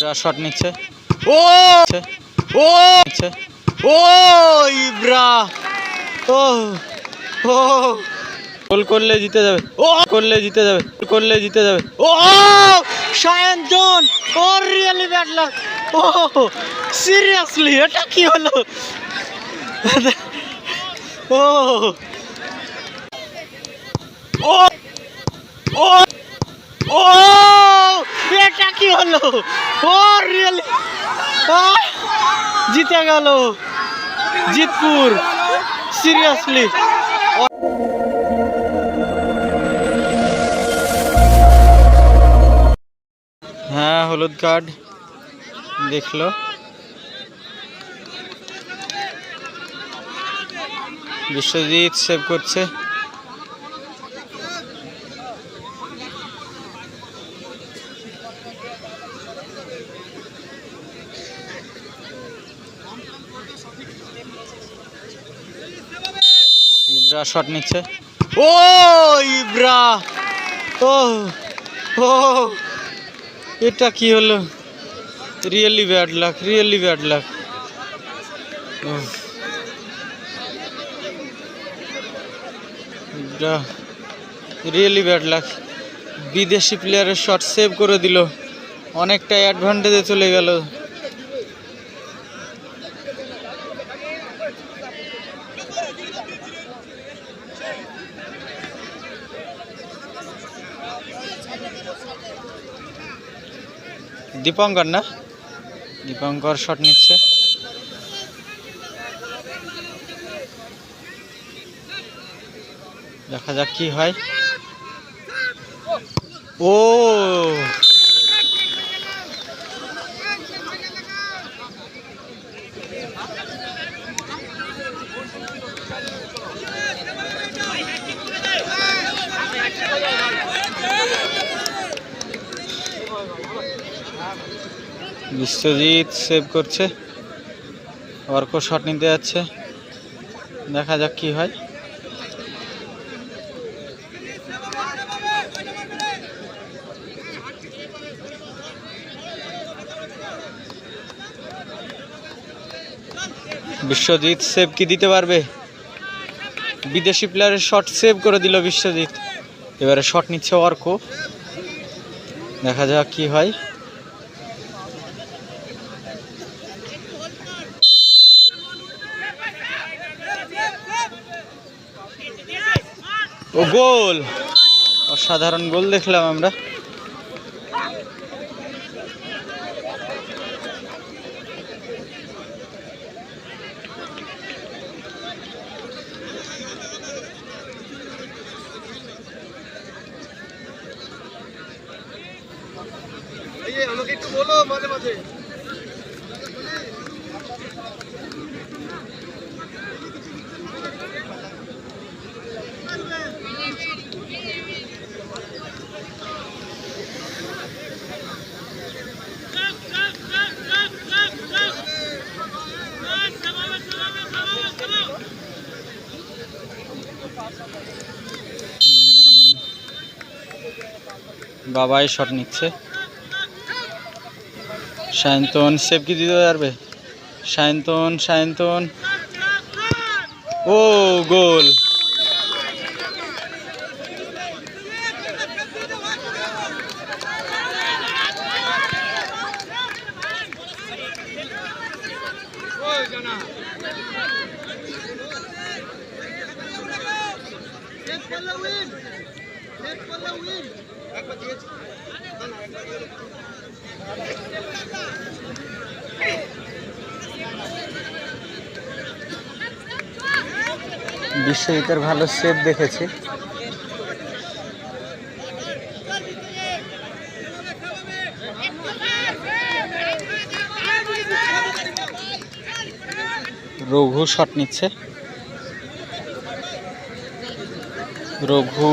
Ibra shot নিচ্ছে। ও! ও! ও Ibra! ও ও! গোল করলে জিতে যাবে। ও! করলে জিতে যাবে। করলে জিতে যাবে। ও সায়ন্তন ও রিয়েলি ব্যাড লাক ও সিরিয়াসলি এটা কি হলো? ও! ও! ও! ও! কি হলো? ও রিয়েলি জিতে গেল। জিতপুর সিরিয়াসলি হ্যাঁ হলুদ কার্ড দেখল। বিশ্বজিৎ সেভ করছে। ইব্রা শট নিচ্ছে। ও, ইব্রা! ও ও, এটা কি হলো? Really bad luck really bad luck Ibra really bad luck বিদেশি প্লেয়ারের শট সেভ করে দিল। অনেকটাই অ্যাডভান্টেজে চলে গেল। দীপঙ্কর না? দীপঙ্কর শট নিচ্ছে। দেখা যাক কি হয়। ও! বিশ্বজিৎ সেভ করছে। অর্ক শট নিতে যাচ্ছে। দেখা যাক কি হয়। বিশ্বজিৎ সেভ কি দিতে পারবে? বিদেশি প্লেয়ারের শট সেভ করে দিল বিশ্বজিৎ। এবারে শট নিচ্ছে অর্ক। দেখা যাক কি হয়। ও গোল। অসাধারণ গোল দেখলাম আমরা। আমাকে একটু বলো মাঝে মাঝে। বাবাই শট নিচ্ছে। সায়ন্তন সেভ কি দিতে পারবে? সায়ন্তন সায়ন্তন। ও গোল। বিশ্বজিতের ভালো সেভ দেখেছি। রঘু শট নিচ্ছে। রঘু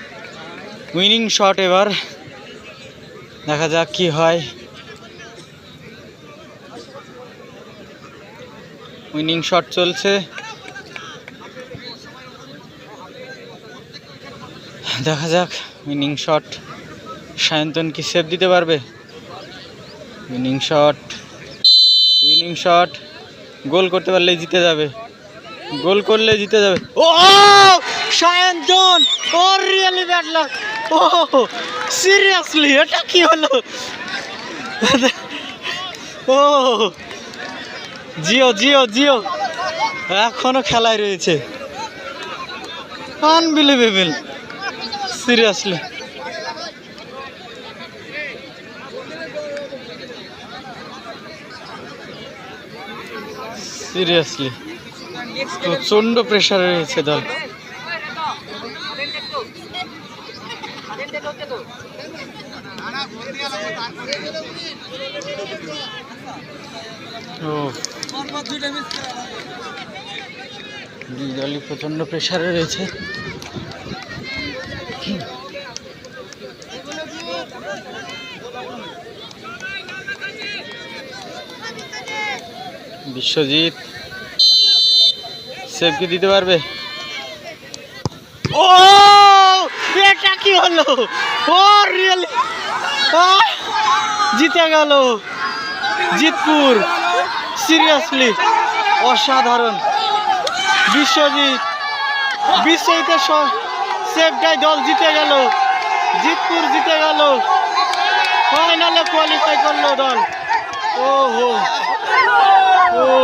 উইনিং শট এবার। দেখা যাক কি হয়। উইনিং শট চলছে। দেখা যাক উইনিং শট সায়ন্তন কি সেভ দিতে পারবে? Winning shot winning shot. Goal করতে পারলেই জিতে যাবে। গোল করলে জিতে যাবে। ও! Sayantan oh really bad luck oh seriously এটা কি হলো? ও, জিও জিও জিও, এখনও খেলায় রয়েছে। আনবিলিভেবল সিরিয়াসলি সিরিয়াসলি প্রচণ্ড প্রেশারে রয়েছে দল। দলই প্রচণ্ড প্রেশারে রয়েছে। বিশ্বজিৎ সেভ কি দিতে পারবে? ও, এটা কি হলো? ও রিয়েলি জিতে গেল জিতপুর। সিরিয়াসলি অসাধারণ। বিশ্বজিৎ, বিশ্বজিতের সেভটাই দল জিতে গেল। জিতপুর জিতে গেল। ফাইনালে কোয়ালিফাই করল দল। ও হো ও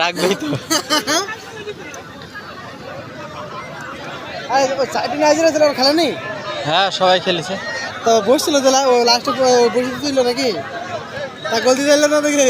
রাখবেই তো। খেলা নেই? হ্যাঁ সবাই খেলেছে। তো বসছিল তো লাস্টে বসে ছিল নাকি? তা গোল দিতে না দেখি